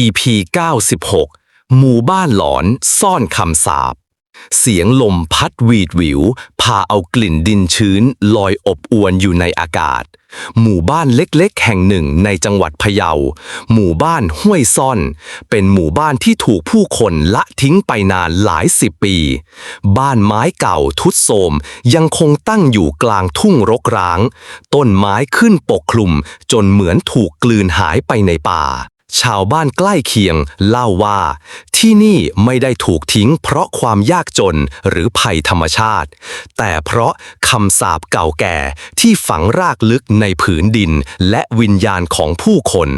EP 96 หมู่บ้านหลอนซ่อนคำสาปเสียงลมพัดหวีดหวิว พาเอากลิ่นดินชื้น ลอยอบอวนอยู่ในอากาศ หมู่บ้านเล็กๆ แห่งหนึ่งในจังหวัดพะเยา หมู่บ้านห้วยซ่อน เป็นหมู่บ้านที่ถูกผู้คนละทิ้งไปนานหลายสิบปี บ้านไม้เก่าทุดโทรมยังคงตั้งอยู่กลางทุ่งรกร้าง ต้นไม้ขึ้นปกคลุมจนเหมือนถูกกลืนหายไปในป่า ชาวบ้านใกล้เคียงเล่าว่า ที่นี่ไม่ได้ถูกทิ้งเพราะความยากจนหรือภัยธรรมชาติ แต่เพราะคำสาปเก่าแก่ที่ฝังรากลึกในผืนดินและวิญญาณของผู้คน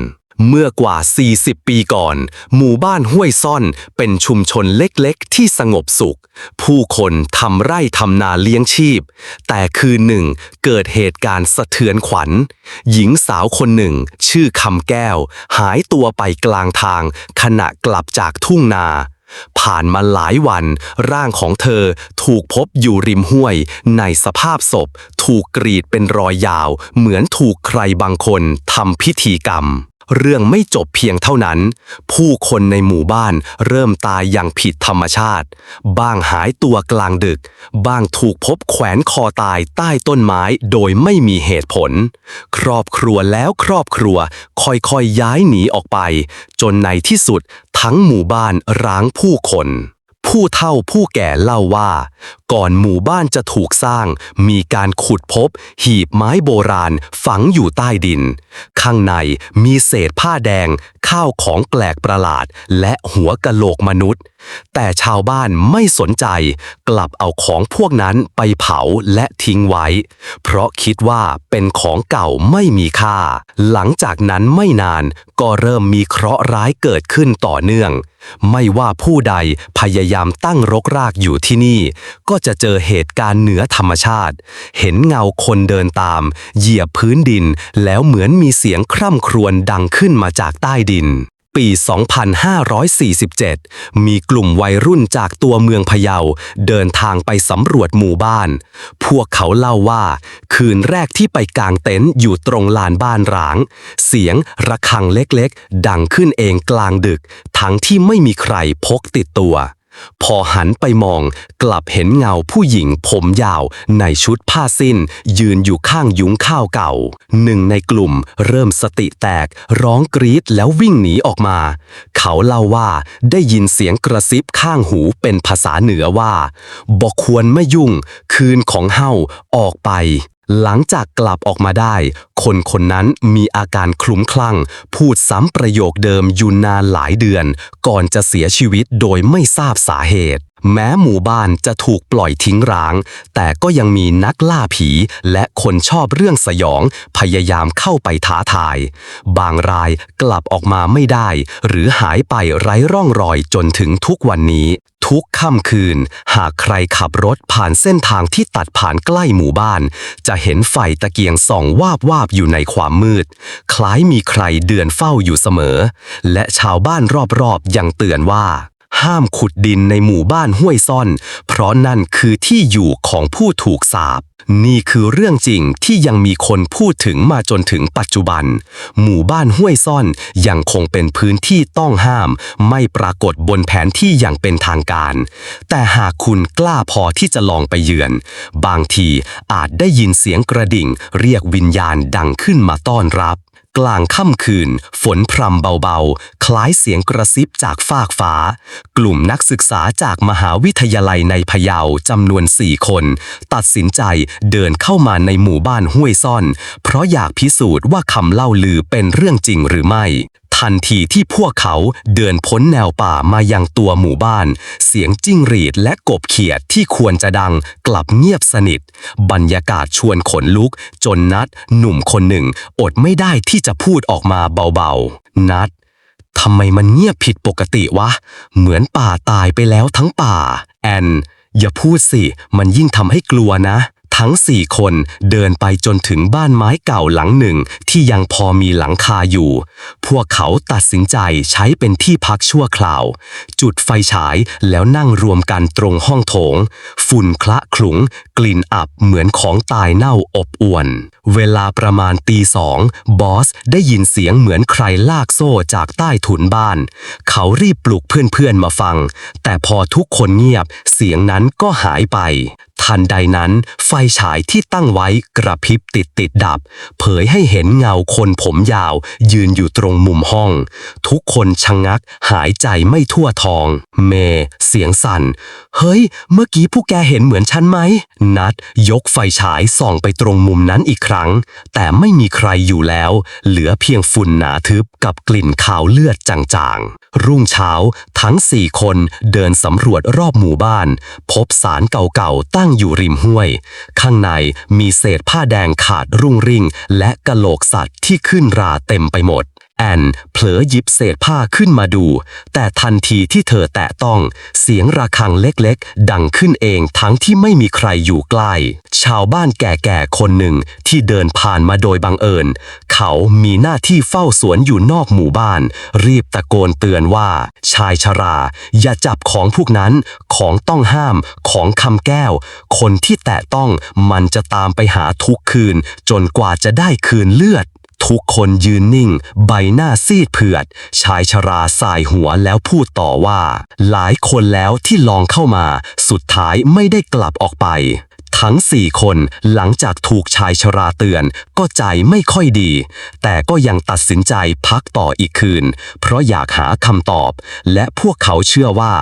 เมื่อกว่า 40 ปีก่อน หมู่บ้านห้วยซ่อนเป็นชุมชนเล็กๆ ที่สงบสุข ผู้คนทำไร่ทำนาเลี้ยงชีพ แต่คืนหนึ่งเกิดเหตุการณ์สะเทือนขวัญ หญิงสาวคนหนึ่ง ชื่อคำแก้ว หายตัวไปกลางทาง ขณะกลับจากทุ่งนา ผ่านมาหลายวัน ร่างของเธอถูกพบอยู่ริมห้วย ในสภาพศพ ถูกกรีดเป็นรอยยาว เหมือนถูกใครบางคนทำพิธีกรรม เรื่องไม่จบเพียงเท่านั้น ผู้คนในหมู่บ้านเริ่มตายอย่างผิดธรรมชาติ บ้างหายตัวกลางดึก บ้างถูกพบแขวนคอตายใต้ต้นไม้โดยไม่มีเหตุผล ครอบครัวแล้วครอบครัวค่อยๆย้ายหนีออกไป จนในที่สุดทั้งหมู่บ้านร้างผู้คน ผู้เฒ่าผู้แก่เล่าว่า ก่อนหมู่บ้านจะถูกสร้าง มีการขุดพบ หีบไม้โบราณฝังอยู่ใต้ดิน ข้างในมีเศษผ้าแดง ข้าวของแปลกประหลาด และหัวกะโหลกมนุษย์แต่ชาวบ้านไม่สนใจ กลับเอาของพวกนั้นไปเผาและทิ้งไว้ เพราะคิดว่าเป็นของเก่าไม่มีค่า หลังจากนั้นไม่นานก็เริ่มมีเคราะห์ร้ายเกิดขึ้นต่อเนื่อง ไม่ว่าผู้ใดพยายามตั้งรกรากอยู่ที่นี่ ก็จะเจอเหตุการณ์เหนือธรรมชาติ เห็นเงาคนเดินตาม เหยียบพื้นดิน แล้วเหมือนมีเสียงคร่ำครวญดังขึ้นมาจากใต้ดิน ปี 2547 มีกลุ่มวัยรุ่นจากตัวเมืองพะเยาเดินทางไปสำรวจหมู่บ้าน พวกเขาเล่าว่า คืนแรกที่ไปกางเต็นท์อยู่ตรงลานบ้านร้าง เสียงระฆังเล็กๆ ดังขึ้นเองกลางดึก ทั้งที่ไม่มีใครพกติดตัว พอหันไปมองกลับเห็นเงาผู้หญิงผมยาวในชุดผ้าสิ้น ยืนอยู่ข้างยุ้งข้าวเก่า หนึ่งในกลุ่มเริ่มสติแตกร้องกรีดแล้ววิ่งหนีออกมา เขาเล่าว่าได้ยินเสียงกระซิบข้างหูเป็นภาษาเหนือว่าบอกควรไม่ยุ่ง คืนของเฮาออกไป หลังจากกลับออกมาได้ คนคนนั้นมีอาการคลุ้มคลั่ง พูดซ้ำประโยคเดิมอยู่นานหลายเดือน ก่อนจะเสียชีวิตโดยไม่ทราบสาเหตุ แม้หมู่บ้านจะถูกปล่อยทิ้งร้าง แต่ก็ยังมีนักล่าผี และคนชอบเรื่องสยอง พยายามเข้าไปท้าทาย บางรายกลับออกมาไม่ได้ หรือหายไปไร้ร่องรอยจนถึงทุกวันนี้ ทุกค่ำคืน หากใครขับรถผ่านเส้นทางที่ตัดผ่านใกล้หมู่บ้าน จะเห็นไฟตะเกียงส่องวาบวาบอยู่ในความมืด คล้ายมีใครเดือนเฝ้าอยู่เสมอ และชาวบ้านรอบๆยังเตือนว่า ห้ามขุดดินในหมู่บ้านห้วยซ่อน เพราะนั่นคือที่อยู่ของผู้ถูกสาปนี่คือเรื่องจริงที่ยังมีคนพูดถึงมาจนถึงปัจจุบัน หมู่บ้านห้วยซ่อนยังคงเป็นพื้นที่ต้องห้าม ไม่ปรากฏบนแผนที่อย่างเป็นทางการ แต่หากคุณกล้าพอที่จะลองไปเยือน บางทีอาจได้ยินเสียงกระดิ่ง เรียกวิญญาณดังขึ้นมาต้อนรับ กลางค่ำคืน ฝนพรำเบาๆ คล้ายเสียงกระซิบจากฟากฟ้า กลุ่มนักศึกษาจากมหาวิทยาลัยในพะเยาจำนวนสี่คน ตัดสินใจเดินเข้ามาในหมู่บ้านห้วยซ่อน เพราะอยากพิสูจน์ว่าคำเล่าลือเป็นเรื่องจริงหรือไม่ ทันทีที่พวกเขาเดินพ้นแนวป่ามายังตัวหมู่บ้าน เสียงจิ้งหรีดและกบเขียดที่ควรจะดังกลับเงียบสนิท บรรยากาศชวนขนลุก จนนัดหนุ่มคนหนึ่ง อดไม่ได้ที่จะพูดออกมาเบาๆ นัดทำไมมันเงียบผิดปกติวะ เหมือนป่าตายไปแล้วทั้งป่า แอน อย่าพูดสิ มันยิ่งทำให้กลัวนะ ทั้งสี่คนเดินไปจนถึงบ้านไม้เก่าหลังหนึ่งที่ยังพอมีหลังคาอยู่ พวกเขาตัดสินใจใช้เป็นที่พักชั่วคราว จุดไฟฉายแล้วนั่งรวมกันตรงห้องโถง ฝุ่นคละขลุง กลิ่นอับเหมือนของตายเน่าอบอวน เวลาประมาณตีสองบอสได้ยินเสียงเหมือนใครลากโซ่จากใต้ถุนบ้าน เขารีบปลุกเพื่อนๆมาฟัง แต่พอทุกคนเงียบเสียงนั้นก็หายไป ทันใดนั้น ไฟฉายที่ตั้งไว้กระพริบติดติดดับ เผยให้เห็นเงาคนผมยาว ยืนอยู่ตรงมุมห้อง ทุกคนชะงงักหายใจไม่ทั่วท้อง เม เสียงสั่น เฮ้ย เมื่อกี้ผู้แกเห็นเหมือนฉันไหม นัดยกไฟฉายส่องไปตรงมุมนั้นอีกครั้ง แต่ไม่มีใครอยู่แล้ว เหลือเพียงฝุ่นหนาทึบกับกลิ่นขาวเลือดจางๆ รุ่งเช้าทั้งสี่คนเดินสำรวจรอบหมู่บ้าน พบสารเก่าๆตั้งอยู่ริมห้วย ข้างในมีเศษผ้าแดงขาดรุ่งริ่ง และกะโหลกสัตว์ที่ขึ้นราเต็มไปหมด แอนเผลอหยิบเศษผ้าขึ้นมาดู แต่ทันทีที่เธอแตะต้อง เสียงระฆังเล็กๆ ดังขึ้นเองทั้งที่ไม่มีใครอยู่ใกล้ ชาวบ้านแก่ๆคนหนึ่งที่เดินผ่านมาโดยบังเอิญ เขามีหน้าที่เฝ้าสวนอยู่นอกหมู่บ้าน รีบตะโกนเตือนว่า ชายชรา อย่าจับของพวกนั้น ของต้องห้าม ของคำแก้ว คนที่แตะต้องมันจะตามไปหาทุกคืน จนกว่าจะได้คืนเลือด ทุกคนยืนนิ่ง ใบหน้าซีดเผือด ชายชราสายหัวแล้วพูดต่อว่า หลายคนแล้วที่ลองเข้ามา สุดท้ายไม่ได้กลับออกไป ทั้งสี่คนหลังจากถูกชายชราเตือน ก็ใจไม่ค่อยดี แต่ก็ยังตัดสินใจพักต่ออีกคืน เพราะอยากหาคำตอบ และพวกเขาเชื่อว่า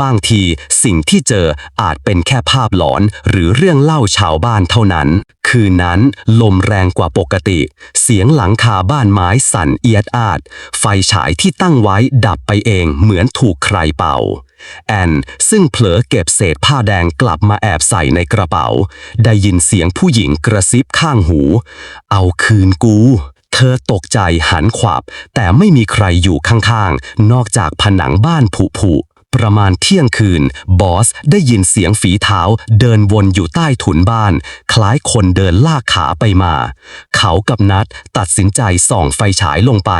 บางทีสิ่งที่เจออาจเป็นแค่ภาพหลอน หรือเรื่องเล่าชาวบ้านเท่านั้น คืนนั้นลมแรงกว่าปกติ เสียงหลังคาบ้านไม้สั่นเอียดอาด ไฟฉายที่ตั้งไว้ดับไปเองเหมือนถูกใครเป่า แอนซึ่งเผลอเก็บเศษผ้าแดงกลับมาแอบใส่ในกระเป๋า ได้ยินเสียงผู้หญิงกระซิบข้างหู เอาคืนกู เธอตกใจหันขวับ แต่ไม่มีใครอยู่ข้างๆ นอกจากผนังบ้านผุผุๆ ประมาณเที่ยงคืน บอสได้ยินเสียงฝีเท้าเดินวนอยู่ใต้ถุนบ้าน คล้ายคนเดินลากขาไปมา เขากับนัดตัดสินใจส่องไฟฉายลงไป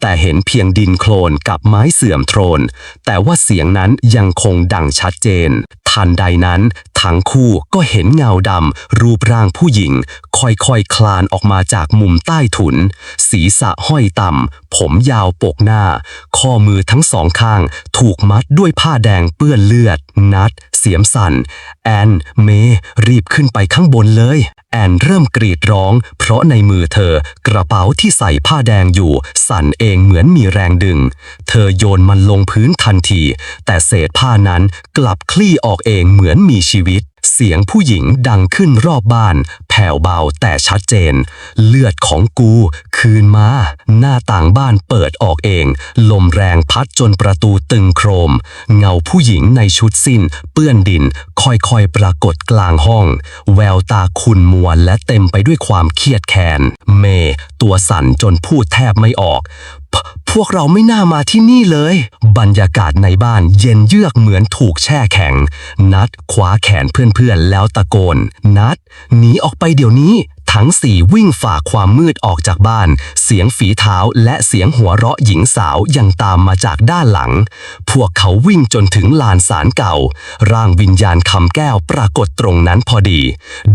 แต่เห็นเพียงดินโคลนกับไม้เสื่อมโทรน แต่ว่าเสียงนั้นยังคงดังชัดเจน ทันใดนั้น ทั้งคู่ก็เห็นเงาดำรูปร่างผู้หญิง ค่อยๆคลานออกมาจากมุมใต้ถุน ศีรษะห้อยต่ำ ผมยาวปกหน้า ข้อมือทั้งสองข้าง ถูกมัดด้วยผ้าแดงเปื้อนเลือด นัด เสียมสั่นแอนเมรีบขึ้นไปข้างบนเลย แอนเริ่มกรีดร้อง เพราะในมือเธอกระเป๋าที่ใส่ผ้าแดงอยู่ สั่นเองเหมือนมีแรงดึง เธอโยนมันลงพื้นทันที แต่เศษผ้านั้นกลับคลี่ออกเองเหมือนมีชีวิต เสียงผู้หญิงดังขึ้นรอบบ้าน แผ่วเบาแต่ชัดเจน เลือดของกูคืนมา หน้าต่างบ้านเปิดออกเอง ลมแรงพัดจนประตูตึงโครม เงาผู้หญิงในชุดสิ้น เปื้อนดิน ค่อยๆปรากฏกลางห้อง แววตาขุ่นมัวและเต็มไปด้วยความเครียดแค้นเม ตัวสั่นจนพูดแทบไม่ออก พวกเราไม่น่ามาที่นี่เลย บรรยากาศในบ้านเย็นเยือกเหมือนถูกแช่แข็ง นัดคว้าแขนเพื่อนๆแล้วตะโกน นัดหนีออกไปเดี๋ยวนี้ ทั้งสี่วิ่งฝ่าความมืดออกจากบ้าน เสียงฝีเท้าและเสียงหัวเราะหญิงสาวยังตามมาจากด้านหลัง พวกเขาวิ่งจนถึงลานศาลเก่า ร่างวิญญาณคำแก้วปรากฏตรงนั้นพอดี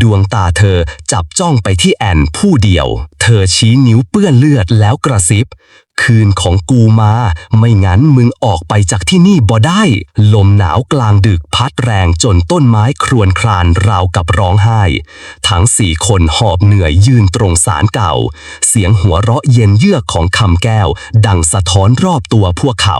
ดวงตาเธอจับจ้องไปที่แอนผู้เดียว เธอชี้นิ้วเปื้อนเลือดแล้วกระซิบ คืนของกูมา ไม่งั้นมึงออกไปจากที่นี่บ่ได้ ลมหนาวกลางดึกพัดแรงจนต้นไม้ครวญครานราวกับร้องไห้ ทั้งสี่คนหอบเหนื่อยยืนตรงศาลเก่า เสียงหัวเราะเย็นเยือกของคำแก้ว ดังสะท้อนรอบตัวพวกเขา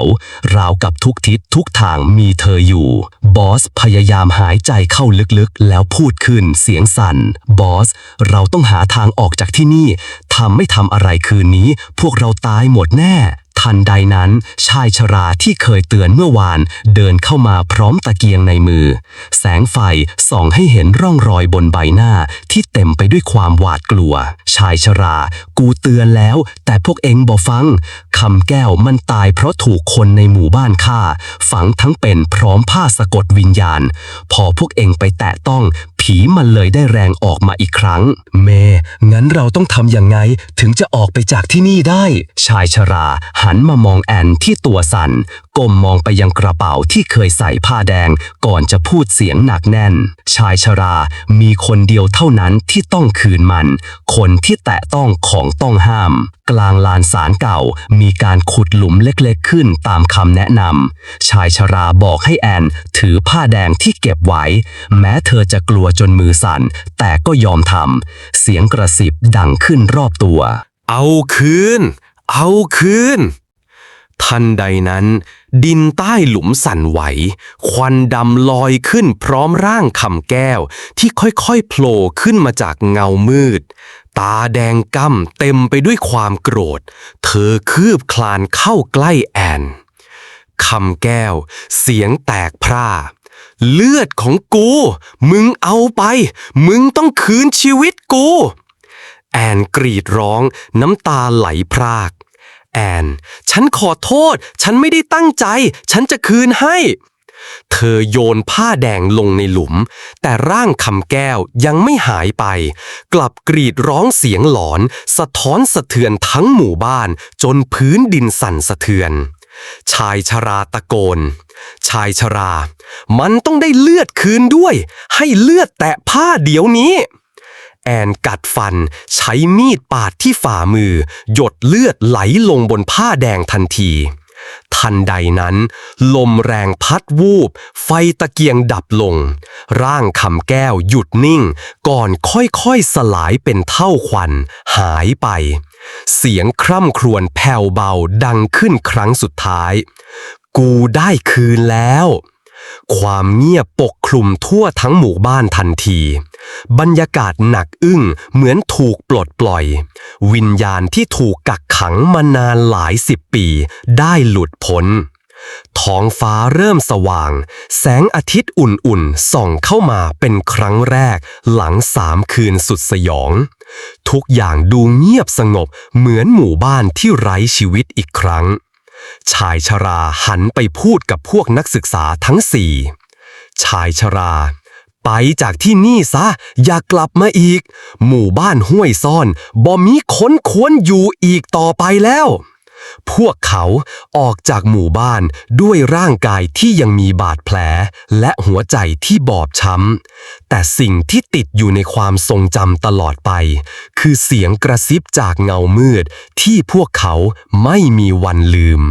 ราวกับทุกทิศทุกทางมีเธออยู่ บอสพยายามหายใจเข้าลึกๆ แล้วพูดขึ้นเสียงสั่น บอส เราต้องหาทางออกจากที่นี่ทำไม่ทำอะไรคืนนี้ พวกเราตายหมดแน่ ทันใดนั้น ชายชราที่เคยเตือนเมื่อวานเดินเข้ามาพร้อมตะเกียงในมือ แสงไฟส่องให้เห็นร่องรอยบนใบหน้าที่เต็มไปด้วยความหวาดกลัว ชายชรา กูเตือนแล้ว แต่พวกเองบ่ฟังคำแก้วมันตายเพราะถูกคนในหมู่บ้านฆ่า ฝังทั้งเป็นพร้อมผ้าสะกดวิญญาณ พอพวกเองไปแตะต้อง ผีมันเลยได้แรงออกมาอีกครั้ง เม งั้นเราต้องทำยังไงถึงจะออกไปจากที่นี่ได้ ชายชรา หันมามองแอนที่ตัวสั่น ก้มมองไปยังกระเป๋าที่เคยใส่ผ้าแดงก่อนจะพูดเสียงหนักแน่น ชายชรามีคนเดียวเท่านั้นที่ต้องคืนมัน คนที่แตะต้องของต้องห้าม กลางลานสารเก่ามีการขุดหลุมเล็กๆขึ้นตามคำแนะนำชายชราบอกให้แอนถือผ้าแดงที่เก็บไว้ แม้เธอจะกลัวจนมือสั่น แต่ก็ยอมทำเสียงกระซิบดังขึ้นรอบตัว เอาคืน เอาคืน ทันใดนั้น ดินใต้หลุมสั่นไหว ควันดำลอยขึ้นพร้อมร่างคำแก้ว ที่ค่อยๆโผล่ขึ้นมาจากเงามืด ตาแดงก้ำเต็มไปด้วยความโกรธ เธอคืบคลานเข้าใกล้แอนคำแก้ว เสียงแตกพร่า เลือดของกู มึงเอาไป มึงต้องคืนชีวิตกู แอนกรีดร้องน้ำตาไหลพราก แอน ฉันขอโทษ ฉันไม่ได้ตั้งใจ ฉันจะคืนให้ เธอโยนผ้าแดงลงในหลุม แต่ร่างคำแก้วยังไม่หายไป กลับกรีดร้องเสียงหลอน สะท้อนสะเทือนทั้งหมู่บ้าน จนพื้นดินสั่นสะเทือน ชายชราตะโกน ชายชรา มันต้องได้เลือดคืนด้วย ให้เลือดแตะผ้าเดี๋ยวนี้ แอนกัดฟัน ใช้มีดปาดที่ฝ่ามือ หยดเลือดไหลลงบนผ้าแดงทันที ทันใดนั้น ลมแรงพัดวูบ ไฟตะเกียงดับลง ร่างคำแก้วหยุดนิ่ง ก่อนค่อยๆสลายเป็นเท่าควัน หายไป เสียงคร่ำครวญแผ่วเบาดังขึ้นครั้งสุดท้าย กูได้คืนแล้ว ความเงียบปกคลุมทั่วทั้งหมู่บ้านทันที บรรยากาศหนักอึ้งเหมือนถูกปลดปล่อย วิญญาณที่ถูกกักขังมานานหลายสิบปี ได้หลุดพ้น ท้องฟ้าเริ่มสว่าง แสงอาทิตย์อุ่นๆ ส่องเข้ามาเป็นครั้งแรก หลังสามคืนสุดสยอง ทุกอย่างดูเงียบสงบเหมือนหมู่บ้านที่ไร้ชีวิตอีกครั้ง ชายชราหันไปพูดกับพวกนักศึกษาทั้งสี่ ชายชรา ไปจากที่นี่ซะ อย่ากลับมาอีก หมู่บ้านห้วยซ่อนบ่มีคนควรอยู่อีกต่อไปแล้ว พวกเขาออกจากหมู่บ้านด้วยร่างกายที่ยังมีบาดแผล และหัวใจที่บอบช้ำ แต่สิ่งที่ติดอยู่ในความทรงจำตลอดไป คือเสียงกระซิบจากเงามืดที่พวกเขาไม่มีวันลืม